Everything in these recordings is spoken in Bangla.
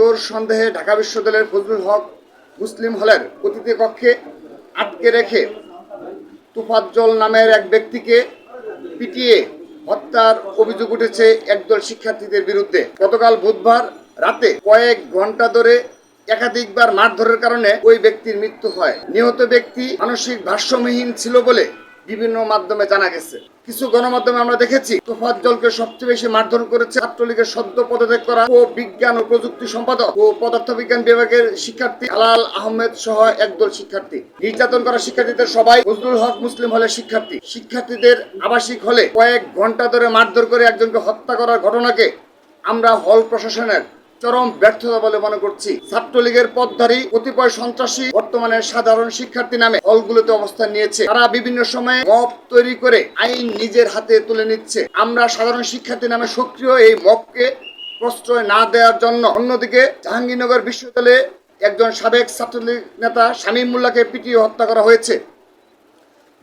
চোর সন্দেহে ঢাকা বিশ্ববিদ্যালয়ের ফজলুল হক মুসলিম হলের অতিথি কক্ষে আটকে রেখে তুফাজ্জল নামের এক ব্যক্তিকে পিটিয়ে হত্যার অভিযোগ উঠেছে একদল শিক্ষার্থীদের বিরুদ্ধে। গতকাল বুধবার রাতে কয়েক ঘণ্টা ধরে একাধিকবার মারধরের কারণে ওই ব্যক্তির মৃত্যু হয়। নিহত ব্যক্তি মানসিক ভারসাম্যহীন ছিল বলে বিভিন্ন মাধ্যমে জানা গেছে। কিছু গণমাধ্যমে আমরা দেখেছি তোফাজ্জলকে সবচেয়ে বেশি মারধর করেছে ছাত্রলীগের সদ্য পদত্যাগ করা ও বিজ্ঞান ও প্রযুক্তি সম্পাদক ও পদার্থবিজ্ঞান বিভাগের শিক্ষার্থী আলাল আহমেদ সহ একদল শিক্ষার্থী। নির্যাতন করা শিক্ষার্থীদের সবাই ফজলুল হক মুসলিম হলে শিক্ষার্থী। শিক্ষার্থীদের আবাসিক হলে কয়েক ঘণ্টা ধরে মারধর করে একজনকে হত্যা করার ঘটনাকে আমরা হল প্রশাসনের চরম ব্যর্থতা বলে মনে করছি। ছাত্রলীগের পদধারী কতিপয় সন্ত্রাসী বর্তমানে সাধারণ শিক্ষার্থী নামে হলগুলোতে অবস্থান নিয়েছে। তারা বিভিন্ন সময়ে মব তৈরি করে আইন নিজের হাতে তুলে নিচ্ছে। আমরা সাধারণ শিক্ষার্থী নামে সক্রিয় এই মবকে প্রশ্রয় না দেওয়ার জন্য অন্যদিকে জাহাঙ্গীরনগর বিশ্ববিদ্যালয়ে একজন সাবেক ছাত্রলীগ নেতা শামীম মোল্লাকে পিটিয়ে হত্যা করা হয়েছে।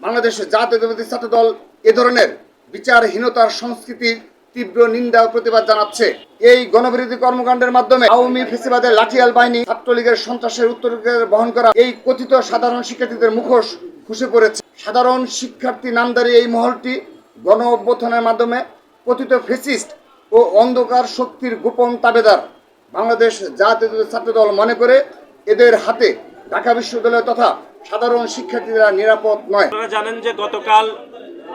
বাংলাদেশের জাতীয়তাবাদী ছাত্র দল এ ধরনের বিচারহীনতার সংস্কৃতির তীব্র নিন্দা ও প্রতিবাদ জানাচ্ছে। এই গণবিরোধী কর্মকাণ্ডের মাধ্যমে আওয়ামী ফেসিবাদের লাঠিয়াল বাহিনী ছাত্রলীগের সন্ত্রাসের উত্তরাধিকার বহন করা এই কথিত সাধারণ শিক্ষার্থীদের মুখোশ খুশে পড়েছে। সাধারণ শিক্ষার্থী নামদারি এই মহলটি গণ অভ্যুত্থানের মাধ্যমে কথিত ফেসিস্ট ও অন্ধকার শক্তির গোপন তাবেদার বাংলাদেশ জাতীয় ছাত্র দল মনে করে এদের হাতে ঢাকা বিশ্ববিদ্যালয় তথা সাধারণ শিক্ষার্থীরা নিরাপদ নয়। আপনারা জানেন যে গতকাল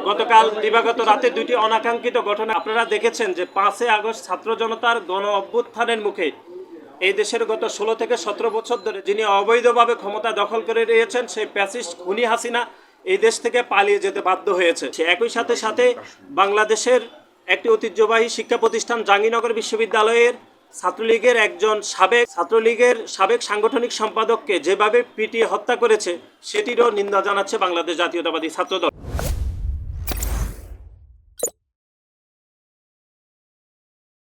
গতকাল দিবাগত রাতে দুটি অনাকাঙ্ক্ষিত ঘটনা আপনারা দেখেছেন যে পাঁচই আগস্ট ছাত্র জনতার গণ অভ্যুত্থানের মুখে এই দেশের গত ষোলো থেকে সতেরো বছর ধরে যিনি অবৈধভাবে ক্ষমতা দখল করে রয়েছেন, সেই প্যাসিস্ট খুনি হাসিনা এই দেশ থেকে পালিয়ে যেতে বাধ্য হয়েছে। সে একই সাথে সাথে বাংলাদেশের একটি ঐতিহ্যবাহী শিক্ষা প্রতিষ্ঠান জাহাঙ্গীরনগর বিশ্ববিদ্যালয়ের ছাত্রলীগের একজন সাবেক ছাত্রলীগের সাবেক সাংগঠনিক সম্পাদককে যেভাবে পিটিয়ে হত্যা করেছে, সেটিরও নিন্দা জানাচ্ছে বাংলাদেশ জাতীয়তাবাদী ছাত্রদল।